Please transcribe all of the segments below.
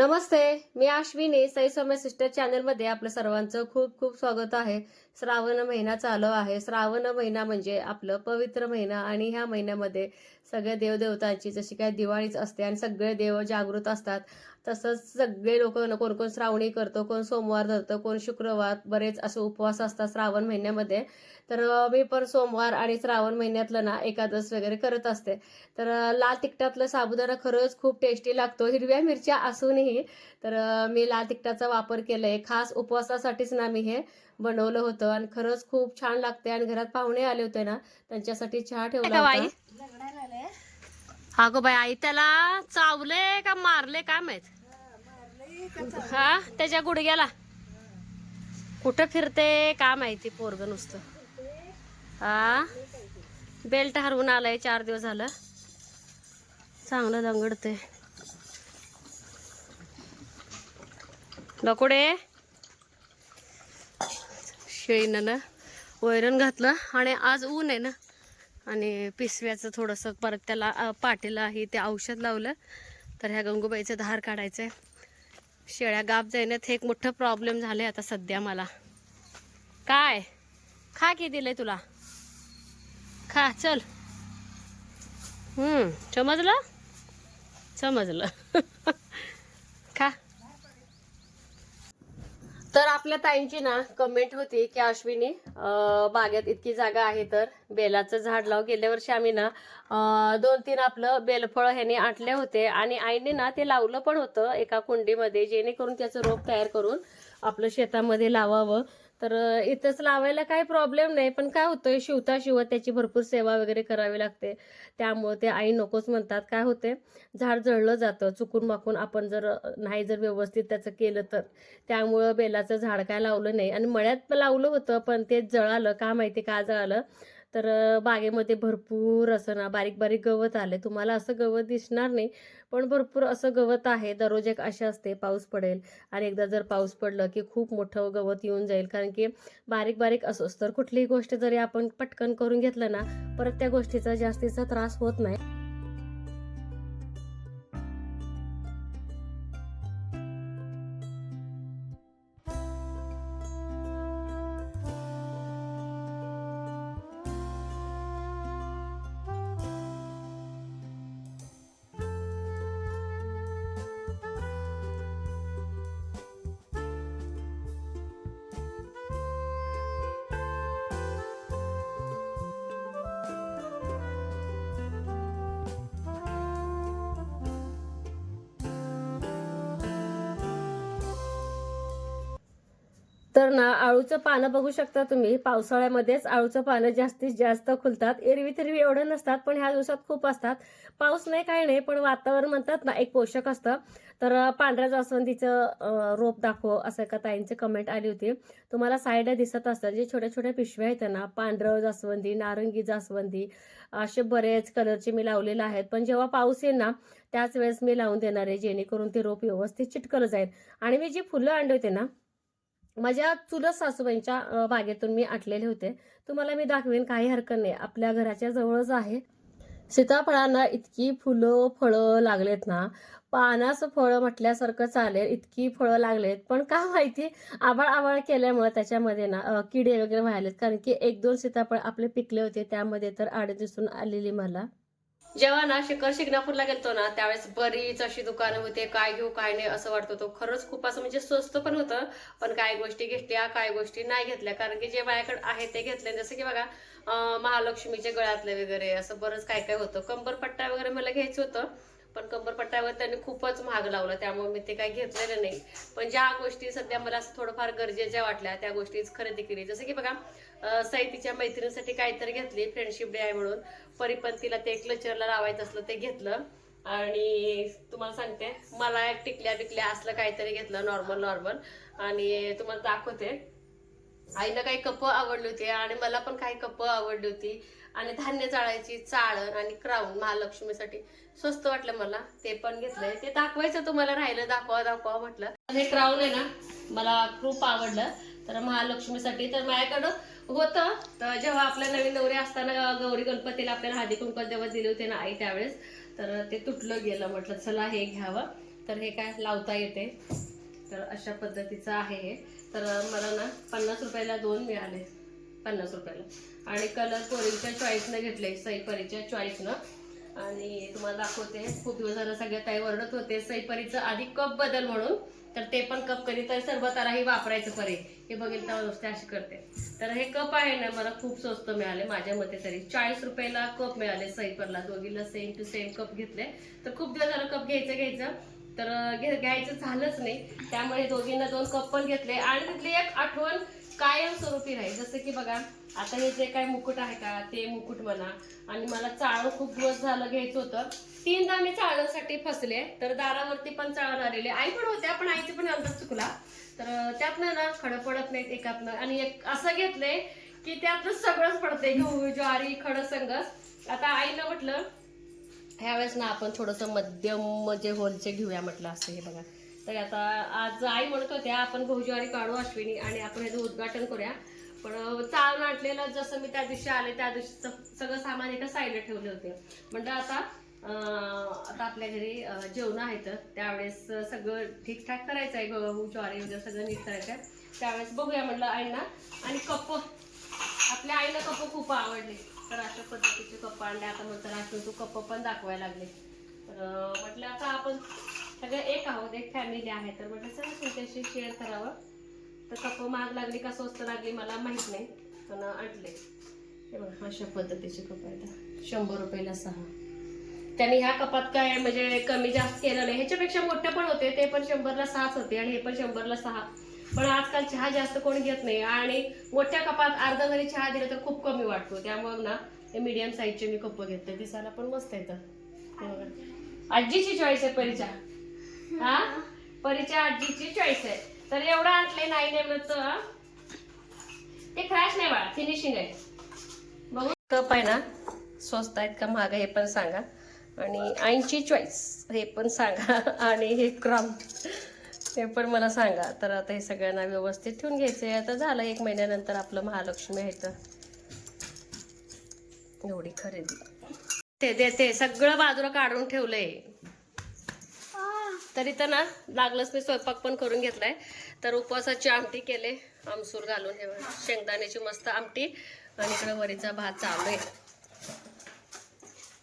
नमस्ते मी आश्विनी साई सिस्टर चॅनलमध्ये आपलं सर्वांचं खूप खूप स्वागत आहे. श्रावण महिना चालू आहे. श्रावण महिना म्हणजे आपलं पवित्र महिना आणि ह्या महिन्यामध्ये सगळ्या देवदेवतांची जशी काय दिवाळीच असते आणि सगळे देव जागृत असतात तसंच सगळे लोक कोण कोण श्रावणी करतो कोण सोमवार धरतो कोण शुक्रवार बरेच असे उपवास असतात श्रावण महिन्यामध्ये. तर मी पण सोमवार आणि श्रावण महिन्यातलं ना एकादश वगैरे करत असते. तर लाल तिखटातलं साबुदाणा खरंच खूप टेस्टी लागतो. हिरव्या मिरच्या असूनही तर मी लाल तिखटाचा वापर केलाय. खास उपवासासाठीच ना मी हे बनवलं होतं आणि खरंच खूप छान लागते आणि घरात पाहुणे आले होते ना त्यांच्यासाठी चहा ठेवला हा गो बाई आई त्याला चावले का मारले काय माहीत? हा त्याच्या गुडघ्याला. कुठं फिरते का माहिती पोरग नुसतं. हा? बेल्ट हरवून आलाय चार दिवस झालं. चांगलं दंगडते लकोडे शेळीनं ना वैरण घातलं आणि आज ऊन आहे ना. आणि पिसव्याचं थोडंसं परत त्याला पाटीला पाठीला ते औषध लावलं. तर ह्या गंगूबाईचं धार काढायचं आहे शेळ्या गाप जाण्यात हे एक मोठं प्रॉब्लेम झाले आता सध्या मला. काय? खा की दिलंय तुला? खा चल. हम्म समजलं? समजलं. खा. तर आपल्या ताईंची ना कमेंट होती की अश्विनी बागेत इतकी जागा आहे तर? बेलाचं झाड लाव गेल्या वर्षी आम्ही ना दोन तीन आपलं बेलफळ ह्याने आटले होते आणि आईने ना ते लावलं पण होतं एका कुंडीमध्ये जेणेकरून त्याचं रोप तयार करून आपलं शेतामध्ये लावावं. तर इथंच लावायला काही प्रॉब्लेम नाही पण काय होतंय शिवता शिवत त्याची भरपूर सेवा वगैरे करावी लागते. त्यामुळे ते आई नकोच म्हणतात. काय होते झाड जळलं जातं चुकून माकून आपण जर नाही जर व्यवस्थित त्याचं केलं तर. त्यामुळं बेलाचं झाड काय लावलं नाही. आणि मळ्यात लावलं होतं पण ते जळालं. का माहिती का? जळालं. तर बागेमध्ये भरपूर असं ना बारीक बारीक गवत आले तुम्हाला असं गवत दिसणार नाही पण भरपूर असं गवत आहे. दररोज एक असे असते पाऊस पडेल आणि एकदा जर पाऊस पडलं की खूप मोठं गवत येऊन जाईल. कारण की बारीक बारीक असोच तर कुठलीही गोष्ट जरी आपण पटकन करून घेतलं ना परत त्या गोष्टीचा जास्तीचा त्रास होत नाही. तर ना आळूचं पानं बघू शकता तुम्ही. पावसाळ्यामध्येच आळूचं पानं जास्तीत जास्त खुलतात. एरवी तरी एवढं नसतात पण ह्या दिवसात खूप असतात. पाऊस नाही काही नाही पण वातावरण म्हणतात ना एक पोषक असतं. तर पांढऱ्या जास्वंदीचं रोप दाखव असं एका ताईंची कमेंट आली होती. तुम्हाला साईडला दिसत असतात जे छोट्या छोट्या पिशव्या आहेत ना पांढरं जास्वंदी नारंगी जास्वंदी असे बरेच कलरचे मी लावलेले आहेत. पण जेव्हा पाऊस येईल ना त्याच वेळेस मी लावून देणार आहे जेणेकरून ते रोप व्यवस्थित चिटकलं जाईल. आणि मी जी फुलं आणली होते ना माझ्या चुलत सासूबाईंच्या बागेतून मी आटलेले होते. तुम्हाला मी दाखवेन काही हरकत नाही. आपल्या घराच्या जवळच आहे. सीताफळांना इतकी फुलं फळं लागलेत ना. पानाचं फळं म्हटल्यासारखं चालेल इतकी फळं लागलेत. पण का माहिती? आबाळ आबाळ केल्यामुळे त्याच्यामध्ये ना किडे वगैरे व्हायलेत. कारण की एक दोन सीताफळ आपले पिकले होते त्यामध्ये तर आड दिसून आलेली मला. जेव्हा ना शिखर शिंगणापूरला गेलतो ना त्यावेळेस बरीच अशी दुकानं होते काय घेऊ काय नाही असं वाटत होतं. खरंच खूप असं म्हणजे स्वस्त पण होतं पण काय गोष्टी घेतल्या काय गोष्टी नाही घेतल्या. कारण की जे माझ्याकडे आहे ते घेतले. जसं की बघा महालक्ष्मीच्या गळ्यातले वगैरे असं बरंच काय काय होतं कंबरपट्टा वगैरे मला घ्यायचं होतं. पण कंबरपट्ट्यावर त्यांनी खूपच महाग लावलं त्यामुळे मी ते काही घेतलेलं नाही. पण ज्या गोष्टी सध्या मला असं थोडंफार गरजेच्या वाटल्या त्या गोष्टीच खरेदी केली. जसं की बघा साहितीच्या मैत्रिणीसाठी काहीतरी घेतली फ्रेंडशिप डे आहे म्हणून. परिपंतीला ते क्लचरला लावायचं असलं ते घेतलं. आणि तुम्हाला सांगते मला एक टिकल्या बिकल्या असलं काहीतरी घेतलं नॉर्मल नॉर्मल आणि तुम्हाला दाखवते. आईला काही कप आवडली होती आणि मला पण काही कप आवडली होती. आणि धान्य चाळायची चाळण आणि क्राऊन महालक्ष्मीसाठी स्वस्त वाटलं मला ते पण घेतलंय. ते दाखवायचं तुम्हाला राहिलं दाखवा दाखवा म्हटलं. हे क्राऊन आहे ना मला खूप आवडलं. तर महालक्ष्मीसाठी तर माझ्याकडं होतं. तर जेव्हा आपल्या नवीन नवरे असताना गौरी गणपतीला आपल्याला हादी कुंकवात जेव्हा दिले होते ना आई त्यावेळेस तर ते तुटलं गेलं. म्हटलं चला हे घ्यावं. तर हे काय लावता येते. तर अशा पद्धतीचं आहे हे. तर मला ना पन्नास रुपयाला दोन मिळाले. पन्नास रुपयाला. आणि कलर पोरीच्या चॉईसनं घेतले सईपरीच्या चॉईसनं आणि तुम्हाला दाखवते खूप दिवस झालं सगळ्या ताई ओरडत होते सईपरीचं आधी कप बदल म्हणून तर ते पण कप कधी तर सरबतालाही वापरायचं परे. हे बघेल तेव्हा नुसते अशी करते. तर हे कप आहे ना मला खूप स्वस्त मिळाले माझ्या मते तरी. चाळीस रुपयाला कप मिळाले सईपरला दोघीला सेम टू सेम कप घेतले. तर खूप दिवस झालं कप घ्यायचं घ्यायचं. तर घ्यायचं झालंच नाही. त्यामुळे दोघींना दोन कप पण घेतले. आणि तिथली एक आठवण कायम स्वरूपी राहील. जसं की बघा आता हे जे काय मुकुट आहे का ते मुकुट म्हणा आणि मला चाळ खूप दिवस झालं घ्यायचं होतं. तीनदा मी चाळण्यासाठी फसले तर दारावरती पण चाळण आलेले. आई पण होत्या पण आईची पण अंदाज चुकला. तर त्यातनं ना खडं पडत नाहीत एकातनं. आणि एक असं घेतलंय की त्यातनं सगळंच पडतंय. गहू ज्वारी खडं संगस. आता आईनं म्हटलं ह्यावेळेस ना आपण थोडंसं मध्यम म्हणजे होलचे घेऊया म्हटलं असं हे बघा. तर आता आज आई म्हणत होत्या आपण गहू ज्वारी काढू अश्विनी आणि आपण ह्याचं उद्घाटन करूया. पण चाळ नाटलेलं जसं मी त्या दिवशी आले त्या दिवशी सगळं सामान एका साईडला ठेवले होते. म्हणजे आता आता आपल्या घरी जेवण आहेत त्यावेळेस सगळं ठीकठाक करायचं आहे गहू ज्वारी वगैरे सगळं नीट करायचं आहे. त्यावेळेस बघूया म्हटलं आईंना. आणि कप्प आपल्या आईला कप्प खूप आवडले. तर अशा पद्धतीचे कप्प आणले. आता म्हणतात अश्विन तू कप्प पण दाखवायला लागले. तर म्हटलं आता आपण सगळं एक आहोत एक फॅमिली आहे. तर म्हटलं सर तुमच्याशी शेअर करावं. तर कप महाग लागली का स्वस्त लागली मला माहीत नाही पण आणले हे बघा अशा पद्धतीचे कप आहेत. शंभर रुपयाला सहा. त्यांनी ह्या कपात काय म्हणजे कमी जास्त केलं नाही. ह्याच्यापेक्षा मोठे पण होते ते पण शंभरला सहाच होते आणि हे पण शंभरला सहा. पण आजकाल चहा जास्त कोणी घेत नाही आणि मोठ्या कपात अर्धा जरी चहा दिला तर खूप कमी वाटतो. त्यामुळे ना हे मीडियम साईजचे मी कप घेतले. दिसायला पण मस्त येतं आजीची चॉईस आहे परीच्या. हा? परीच्या आजीची चॉईस आहे. तर एवढं आणले नाही नेमचं ते क्रॅश नाही बाळा फिनिशिंग आहे. बघू. कप आहे ना? स्वस्त आहेत का महाग हे पण सांगा. आणि ऐंची चॉईस हे पण सांगा. आणि हे क्रम हे पण मला सांगा. तर आता हे सगळ्यांना व्यवस्थित ठेवून घ्यायचे आता झालं एक महिन्यानंतर आपलं महालक्ष्मी आहे तर. एवढी खरेदी. ते ते ते सगळं बाजूला काढून ठेवलंय. तरी तर ना लागलंच मी स्वयंपाक पण करून घेतलाय. तर उपवासाची आमटी केले आमसूर घालून हे शेंगदाण्याची मस्त आमटी. आणि इकडे वरीचा भात चालू आहे.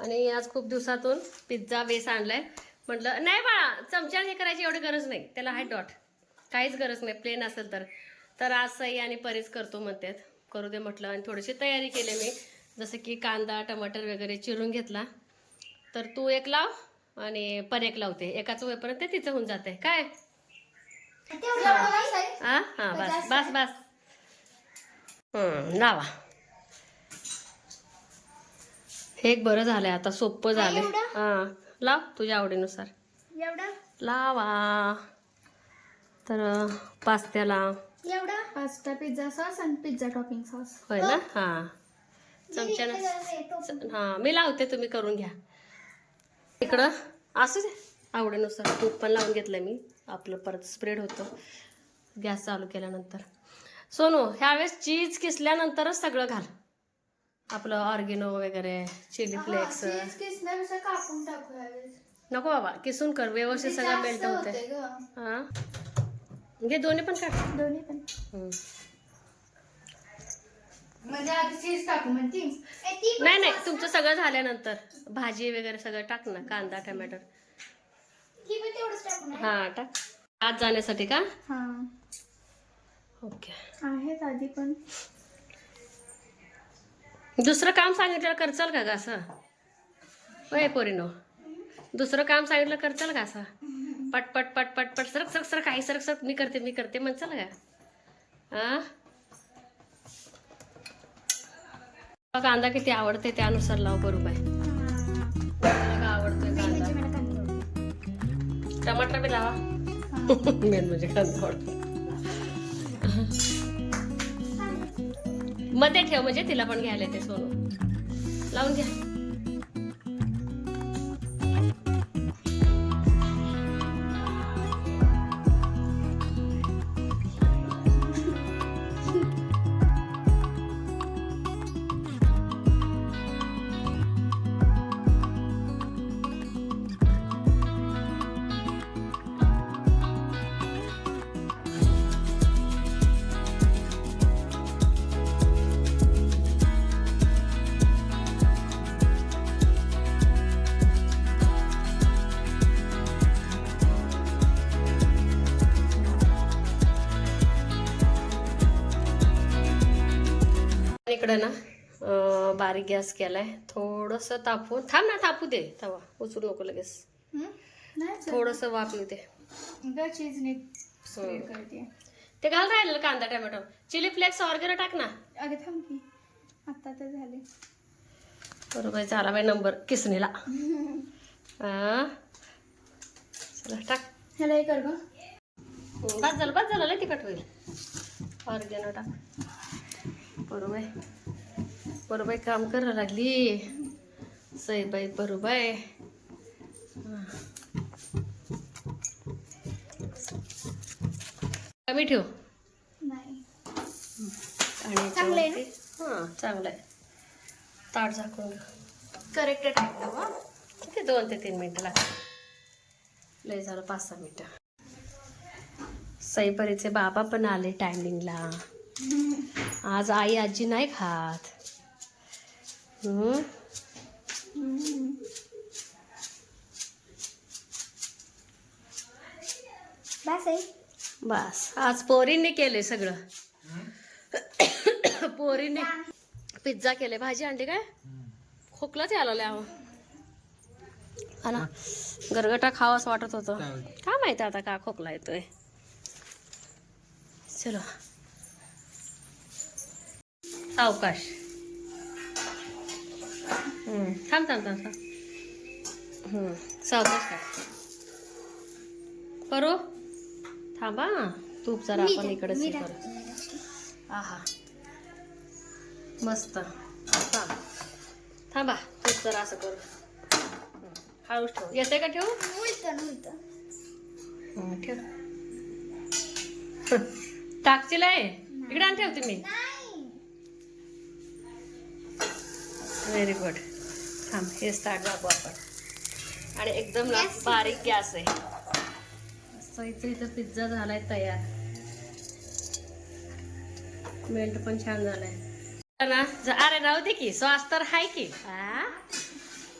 आणि आज खूप दिवसातून पिझ्झा बेस आणलाय. म्हटलं नाही बाळा चमच्या हे करायची एवढी गरज नाही. त्याला हाय डॉट. काहीच गरज नाही प्लेन असेल तर. तर आज सई आणि परीच करतो म्हणतात. करू दे म्हटलं. आणि थोडीशी तयारी केली मी. जसं की कांदा टमाटर वगैरे चिरून घेतला. तर तू एक लाव. आणि पर एक लावते. एकाच ते तिचं होऊन जाते काय? हा हा बस बस बस. हम्म, लावा. हे एक बरं झालंय आता सोपं झालंय? हा लाव तुझ्या आवडीनुसार. एवढा? लावा. तर पास्त्याला. एवढा? पास्ता पिझ्झा सॉस आणि पिझ्झा टॉपिंग सॉस. होय ना? हा. चमच्यानं हा मी लावते तुम्ही करून घ्या. इकडं. असू दे. आवडीनुसार तूप पण लावून घेतलं मी. आपलं परत स्प्रेड होतं. गॅस चालू केल्यानंतर. सोनू ह्यावेळेस चीज किसल्यानंतरच सगळं घाल. आपलं ऑर्गेनो वगैरे चिली फ्लेक्स कापून टाकू नको बाबा किसून कर. व्यवस्थित सगळं मेल्ट होते. हा. घे दोन्ही पण काढ. दोन्ही पण. म्हणजे आधी चीज टाकू म्हणती नाही नाही तुमचं सगळं झाल्यानंतर भाजी वगैरे सगळं टाक ना कांदा टमॅटो. ती पण तेवढंच टाकू ना? हा टाक. आत जाण्यासाठी का? हा. ओके. आहेत आधी पण. दुसरं काम सांगितलं करचाल का ग असं? होय पोरीनो. दुसरं काम सांगितलं करचाल का असं? पट पट पट पट पट सरक सरक सरक काही सरक सरक मी करते मी करते म्हणचाल का? हा कांदा किती आवडते त्यानुसार लाव बरोबर मला आवडतोय कांदा. टमाटर बी लावा. मेन म्हणजे कांदा आवडतो. मध्ये ठेव म्हणजे तिला पण घ्यायला ते सोनू. लावून घ्या. इकडं ना बारीक गॅस केलाय. थोडंसं तापवून थांब ना तापू दे. तवा उचलू नको लगेच. थोडंसं वाफ येऊ दे ते घाल राहिलेलं कांदा टोमॅटो. चिली फ्लेक्स वगैरे टाक ना. अगं थांब की आता तर झाले. बरोबर झाला बाई नंबर किसनीला हा. चला टाक. ह्याला हे कर बस झालं बस झालं लय तिखट होईल. ऑर्गेनो टाक. बरोबर. बरोबर काम करायला लागली. सईबाई बरोबर. कमी ठेव? नाही. आणि आहे हां चांगलं आहे ताट झाकून करेक्ट टाकलं वा किती? दोन ते तीन मिनटं लागतात लय झालं पाच सहा मिनटं. सईपरीचे बाबा पण आले टायमिंगला आज आई आजी नाही खात. हम्म. बस आज पोरींनी केले सगळं. पोरींनी पिझ्झा केले भाजी आणली काय? खोकलाच लागला अहो. हा ना गरगटा खावाच वाटत होतं? काय माहिती आता का खोकला येतोय. चलो. सावकाश. हम्म, थांब थांब थांब थांब. हम्म, सावकाश काय? करू. थांबा तूप जरा आपण इकडे करू आहा. मस्त. थांब. थांबा तूप जरा असं करू. हळूच ठेव. येते का ठेवू? हं, ठेव. टाकतील आहे इकडे आण ठेवते मी. व्हेरी गुड थांब हे स्टार्ट दाखवू आपण. आणि एकदम बारीक गॅस आहे मस्त इथं इथं पिझ्झा झालाय तयार. मेल्ट पण छान झालाय. ना ज- अरे राहू दे की. सॉस तर हाय की. हा?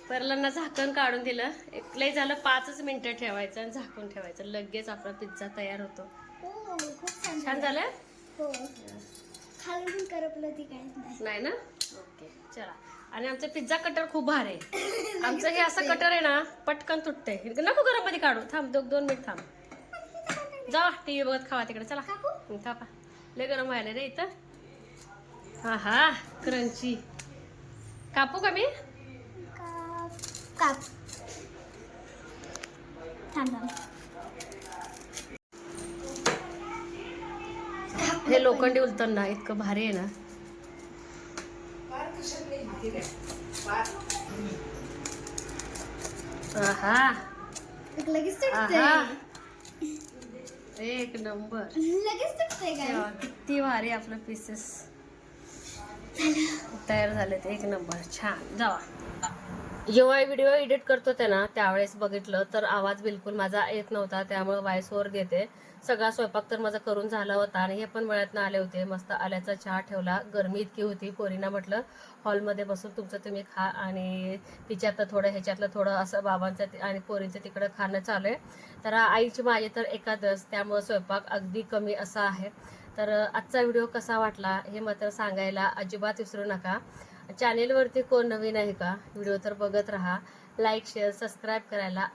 परलांना झाकण काढून दिलं. एक लय झालं पाचच मिनिटं ठेवायचं आणि झाकून ठेवायचं. लगेच आपला पिझ्झा तयार होतो. हो खूप छान छान झालं. हो. खालून करपलं ती काहीच नाही नाही ना? ओके चला. आणि आमचं पिझ्झा कटर खूप भारी आहे आमचं हे असं कटर आहे ना पटकन तुटते नको गरममध्ये काढू. थांब दोन दोन मिनिट थांब. जा टी व्ही बघत खावा तिकडे. चला. कापा लय गरम व्हायला रे इथं. हा हा क्रंची. कापू का मी? काप. हे लोखंडी उलटण ना इतकं भारी आहे ना. लगेच एक नंबर. लगेच किती भारी आपलं पीसेस तयार झालेत. एक नंबर. छान. जावा. जेव्हा व्हिडिओ एडिट करतो ते ना त्यावेळेस बघितलं तर आवाज बिलकुल माझा येत नव्हता त्यामुळे व्हॉइस ओव्हर देते. सगळा स्वयंपाक तर माझा करून झाला होता आणि हे पण वेळातनं आले होते. मस्त आल्याचा चहा ठेवला. गरमी इतकी होती पोरीना म्हटलं हॉलमध्ये बसून तुमचं तुम्ही खा आणि तिच्यातलं थोडं ह्याच्यातलं थोडं असं बाबांचं आणि पोरींचं तिकडं खाणं चालू आहे. तर आईची माझी तर एकादस त्यामुळं स्वयंपाक अगदी कमी असा आहे. तर आजचा व्हिडिओ कसा वाटला हे मात्र सांगायला अजिबात विसरू नका. चॅनेलवरती कोण नवीन आहे का? व्हिडिओ तर बघत राहा. लाईक शेअर सबस्क्राईब करायला